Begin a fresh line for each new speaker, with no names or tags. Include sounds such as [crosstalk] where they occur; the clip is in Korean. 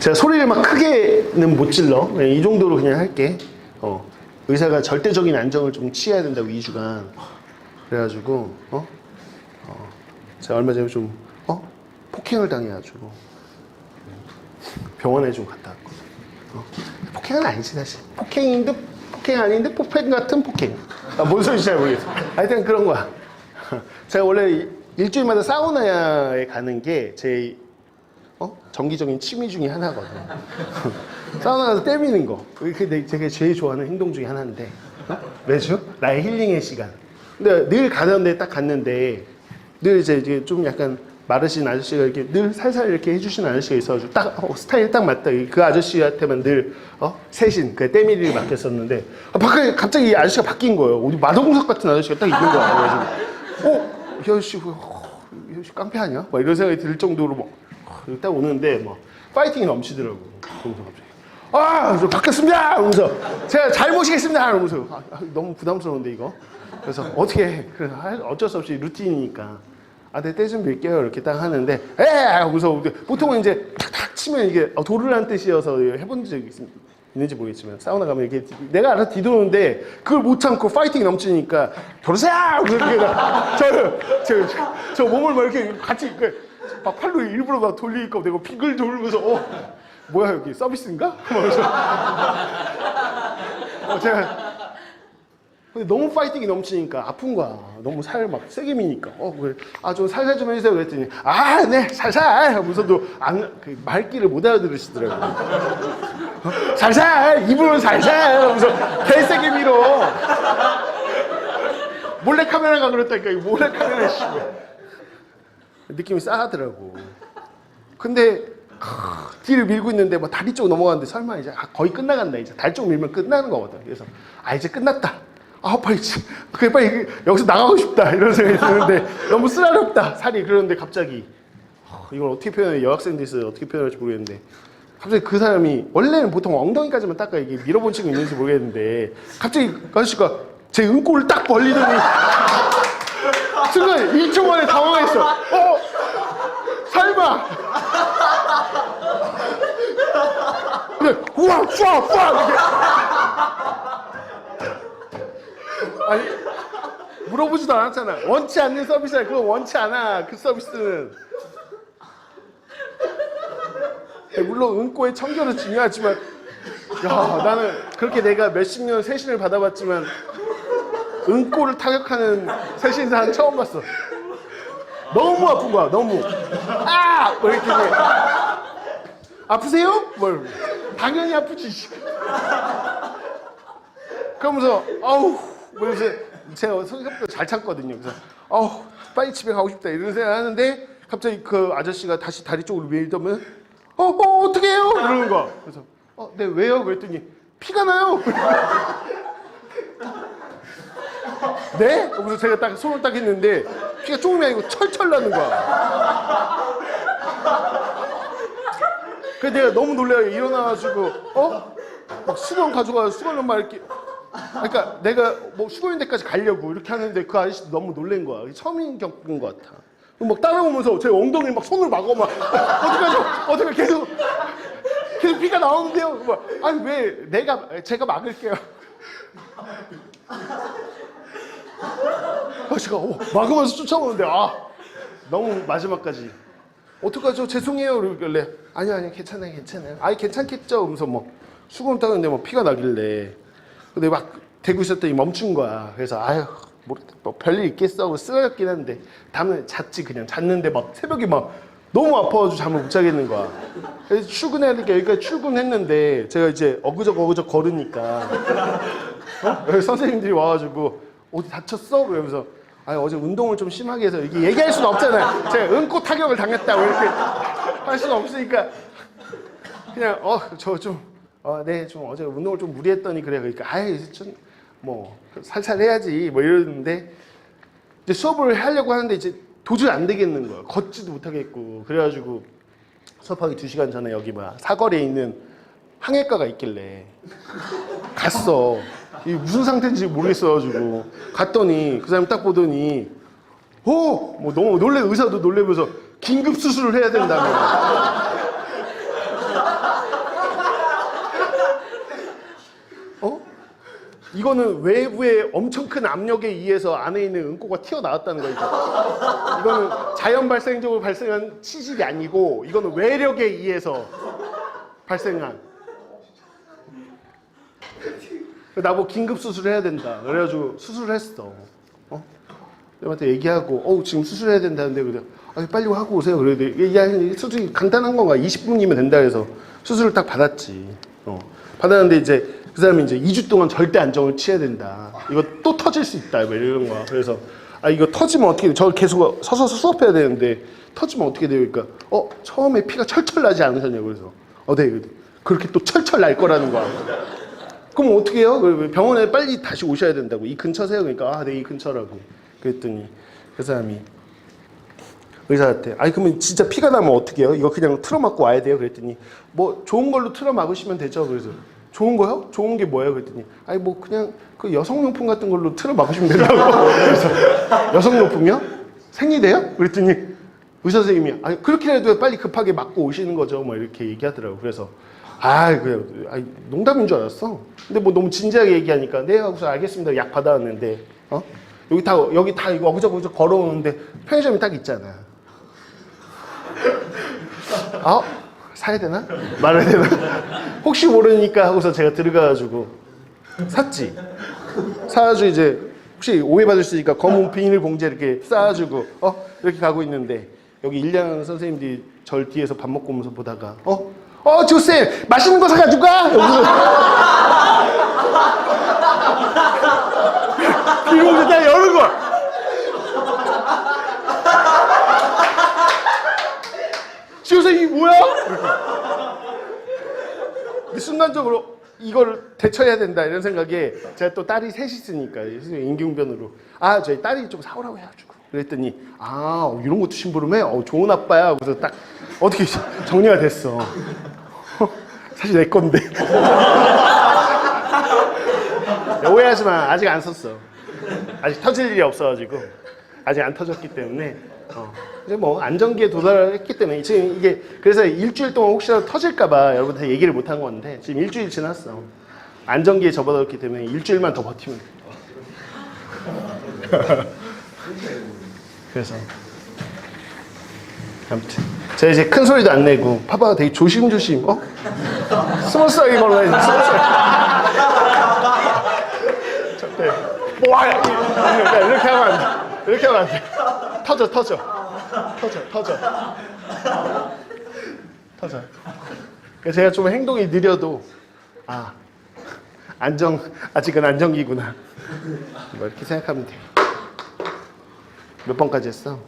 제가 소리를 막 크게는 못 질러. 네, 이 정도로 그냥 할게. 어. 의사가 절대적인 안정을 좀 취해야 된다고 2주간. 그래가지고 어? 어. 제가 얼마 전에 좀 어? 폭행을 당해가지고 병원에 좀 갔다 왔거든. 어. 폭행은 아니지 사실. 폭행인데 폭행 아닌데 폭행 같은 폭행. 아, 뭔 소리인지 잘 모르겠어. 하여튼 그런 거야. 제가 원래 일주일마다 사우나에 가는 게 제 어? 정기적인 취미 중에 하나거든. [laughs] 사우나 가서 떼미는 거. 그게 내- 제가 제일 좋아하는 행동 중에 하나인데. 어? 매주? 나의 힐링의 시간. 근데 늘 가던 데딱 갔는데, 늘 이제 이제 좀 약간 마르신 아저씨가 이렇게 늘 살살 이렇게 해주시는 아저씨가 있어가지고 딱, 어, 스타일이 딱 맞다. 그 아저씨한테만 늘, 어? 세신, 그 때밀이를 맡겼었는데, 아, 밖에 갑자기 이 아저씨가 바뀐 거예요. 어디 마동석 같은 아저씨가 딱 있는 거야. 그래가지고, 어? 이 아저씨, 어, 이 아저씨 깡패 아니야? 막 이런 생각이 들 정도로 막, 여기 딱 오는데 막 파이팅이 넘치더라고. 그러면서 갑자기 아, 저 바뀌었습니다. 이러면서 제가 잘 모시겠습니다. 이러면서 아, 아, 너무 부담스러운데 이거. 그래서 어떻게 해? 그래서 할- 어쩔 수 없이 루틴이니까 아, 네, 떼좀 밀게요. 이렇게 딱 하는데 에! 하면서 보통은 이제 탁탁 치면 이게 어, 도르란 뜻이어서 해본 적이 있, 있는지 모르겠지만 사우나 가면 이렇게 내가 알아 뒤도는데 그걸 못 참고 파이팅이 넘치니까 도르세요! 그렇게 저, 저, 저, 저 몸을 막 이렇게 같이 그, 막 팔로 일부러 막 돌리니까 내가 빙글 돌면서 어 뭐야 여기 서비스인가? [laughs] 그래서 어, 제가 근데 너무 파이팅이 넘치니까 아픈 거야. 너무 살 막 세게 미니까. 어. 아, 좀 살살 좀 해주세요. 그랬더니, 아, 네, 살살! 하면서도 안, 그 말귀를 못 알아들으시더라고요. 어? 살살! 입으로 살살! 하면서 개세게 밀어. 몰래카메라가 그랬다니까, 이 몰래카메라, 씨. 느낌이 싸하더라고. 근데, 크, 뒤를 밀고 있는데 뭐 다리 쪽 넘어가는데 설마 이제 아, 거의 끝나간다 이제. 다리 쪽 밀면 끝나는 거거든. 그래서 아 이제 끝났다. 아 빨리 지- 그래 빨리 여기서 나가고 싶다. 이런 생각이 드는데 너무 쓰라렸다. 살이 그러는데 갑자기. 어, 이걸 어떻게 표현해? 여학생도 있어요 어떻게 표현할지 모르겠는데. 갑자기 그 사람이 원래는 보통 엉덩이까지만 닦아 이게 밀어본 친구 있는지 모르겠는데 갑자기 그 아저씨가 제 은꼬를 딱 벌리더니 [laughs] 순간 1초 만에 당황했어. 어 설마 근데 우와 푸아 이렇게 아니 물어보지도 않았잖아. 원치 않는 서비스야. 그거 원치 않아 그 서비스는. 아니, 물론 은꼬의 청결은 중요하지만 야 나는 그렇게 내가 몇십 년 세신을 받아봤지만 은꼬를 타격하는 세신사는 처음 봤어 너무 아픈 거야 너무 아! 뭐 이랬더니 아프세요? 뭘 당연히 아프지 씨. 그러면서 아우 뭐 이제 제가 생각보다 잘 참거든요 그래서 아우 빨리 집에 가고 싶다 이런 생각 하는데 갑자기 그 아저씨가 다시 다리 쪽으로 밀더면 어, 어 어떻게 해요? 이러는 거야 그래서 어, 네 왜요? 그랬더니 피가 나요 [laughs] 네? 그래서 제가 딱 손을 딱 했는데 피가 조금이 아니고 철철 나는 거야 그래서 내가 너무 놀래요. 일어나가지고 어? 막 수건 가져가 수건을 막 이렇게 그러니까 내가 뭐 수건인 데까지 가려고 이렇게 하는데 그 아저씨 너무 놀란 거야. 처음 겪은 것 같아. 막 따라오면서 제 엉덩이를 막 손을 막어 막 어떡하죠? 어떡해 계속 계속 피가 나오는데요. 막, 아니 왜 내가 제가 막을게요. 아저씨가 어, 막으면서 쫓아오는데 아 너무 마지막까지 어떡하죠? 죄송해요. 그러길래 아니 아니 괜찮아요 괜찮아요. 아니 괜찮겠죠? 하면서 뭐 수건 따는데 뭐 피가 나길래 근데 막 대고 있었더니 멈춘 거야. 그래서 아유 모르겠다. 뭐 별일 있겠어 하고 쓰러졌긴 한데 다음날 잤지 그냥 잤는데 막 새벽에 막 너무 아파가지고 잠을 못 자겠는 거야. 그래서 출근해야 되니까 여기까지 출근했는데 제가 이제 어그적 어그적 걸으니까 어? 선생님들이 와가지고 어디 다쳤어? 그러면서 아니 어제 운동을 좀 심하게 해서 이게 얘기할 수는 없잖아요. 제가 은꼬 타격을 당했다고 이렇게 할 수는 없으니까 그냥 어 저 좀 어 네 좀 어제 운동을 좀 무리했더니 그래 그러니까 아이 좀뭐 살살 해야지 뭐 이러는데 이제 수업을 하려고 하는데 이제 도저히 안 되겠는 거야. 걷지도 못하겠고 그래가지고 수업하기 두 시간 전에 여기 뭐야 사거리에 있는 항해과가 있길래 갔어. 이 무슨 상태인지 모르겠어가지고 갔더니 그 사람 딱 보더니 어, 뭐 너무 놀래 의사도 놀래면서 긴급 수술을 해야 된다면. 어? 이거는 외부의 엄청 큰 압력에 의해서 안에 있는 응고가 튀어나왔다는 거죠. 이거는 자연 발생적으로 발생한 치질이 아니고 이거는 외력에 의해서 발생한. 나보고 긴급 수술해야 된다. 그래가지고 수술을 했어. 어? 형한테 얘기하고, 어 지금 수술해야 된다는데 그래. 아, 빨리 하고 오세요. 그래도 야 수술이 간단한 건가? 20분이면 된다 해서 수술을 딱 받았지. 어. 받았는데 이제 그 사람이 이제 2주 동안 절대 안정을 취해야 된다. 이거 또 터질 수 있다. 뭐 이런 거야. 그래서 아 이거 터지면 어떻게 돼? 저 계속 서서 수업해야 되는데 터지면 어떻게 돼요? 그러니까 어 처음에 피가 철철 나지 않으셨냐고 그래서 어 네. 그렇게 또 철철 날 거라는 거야. 그럼 어떻게 해요? 그 병원에 빨리 다시 오셔야 된다고. 이 근처세요? 그러니까 아, 네, 이 근처라고. 그랬더니 그 사람이 의사한테 아니 그러면 진짜 피가 나면 어떻게 해요? 이거 그냥 틀어막고 와야 돼요? 그랬더니 뭐 좋은 걸로 틀어막으시면 되죠. 그래서 좋은 거요? 좋은 게 뭐예요? 그랬더니 아니 뭐 그냥 그 여성용품 같은 걸로 틀어막으시면 된다고. 그래서 여성용품이요? 생리대요? 그랬더니 의사 선생님이 아니 그렇게라도 빨리 급하게 맞고 오시는 거죠. 뭐 이렇게 얘기하더라고. 그래서 아, 그래. 아, 농담인 줄 알았어. 근데 뭐 너무 진지하게 얘기하니까 네 하고서 알겠습니다. 약 받아왔는데 어? 여기 다 여기 다 이거 어그저그저 걸어오는데 편의점이 딱 있잖아. 아, 사야 되나? 말해야 되나? 혹시 모르니까 하고서 제가 들어가가지고 샀지. 사가지고 이제 혹시 오해받을 수 있으니까 검은 비닐 봉지에 이렇게 싸가지고 어 이렇게 가고 있는데 여기 일량 선생님들이 절 뒤에서 밥 먹고 오면서 보다가 어? 어 조쌤 맛있는 거 사가지고 가! 여기서 비닐봉지 딱 여는 거야 지호사 이게 뭐야? 근데 순간적으로 이걸 대처해야 된다 이런 생각에 제가 또 딸이 셋이 있으니까 인경변으로 아 저희 딸이 좀 사오라고 해가지고 그랬더니 아 이런 것도 심부름해? 어, 좋은 아빠야 그래서 딱 어떻게 정리가 됐어 사실 내 건데. [laughs] 오해하지 마. 아직 안 썼어. 아직 터질 일이 없어가지고. 아직 안 터졌기 때문에. 어. 이제 뭐 안정기에 도달했기 때문에. 지금 이게 그래서 일주일 동안 혹시라도 터질까봐 여러분한테 얘기를 못 한 건데 지금 일주일 지났어. 안정기에 접어들었기 때문에 일주일만 더 버티면 돼. [laughs] 그래서. 아무튼. 제가 이제 큰 소리도 안 내고 파파가 되게 조심조심 어? 스무스하게 걸어야지 스무스하게 와 이렇게 하면 안 돼. 이렇게 하면 안 돼. 터져 터져 터져 터져 터져. 그래서 제가 좀 행동이 느려도 아 안정 아직은 안정기구나. 뭐 이렇게 생각하면 돼. 몇 번까지 했어?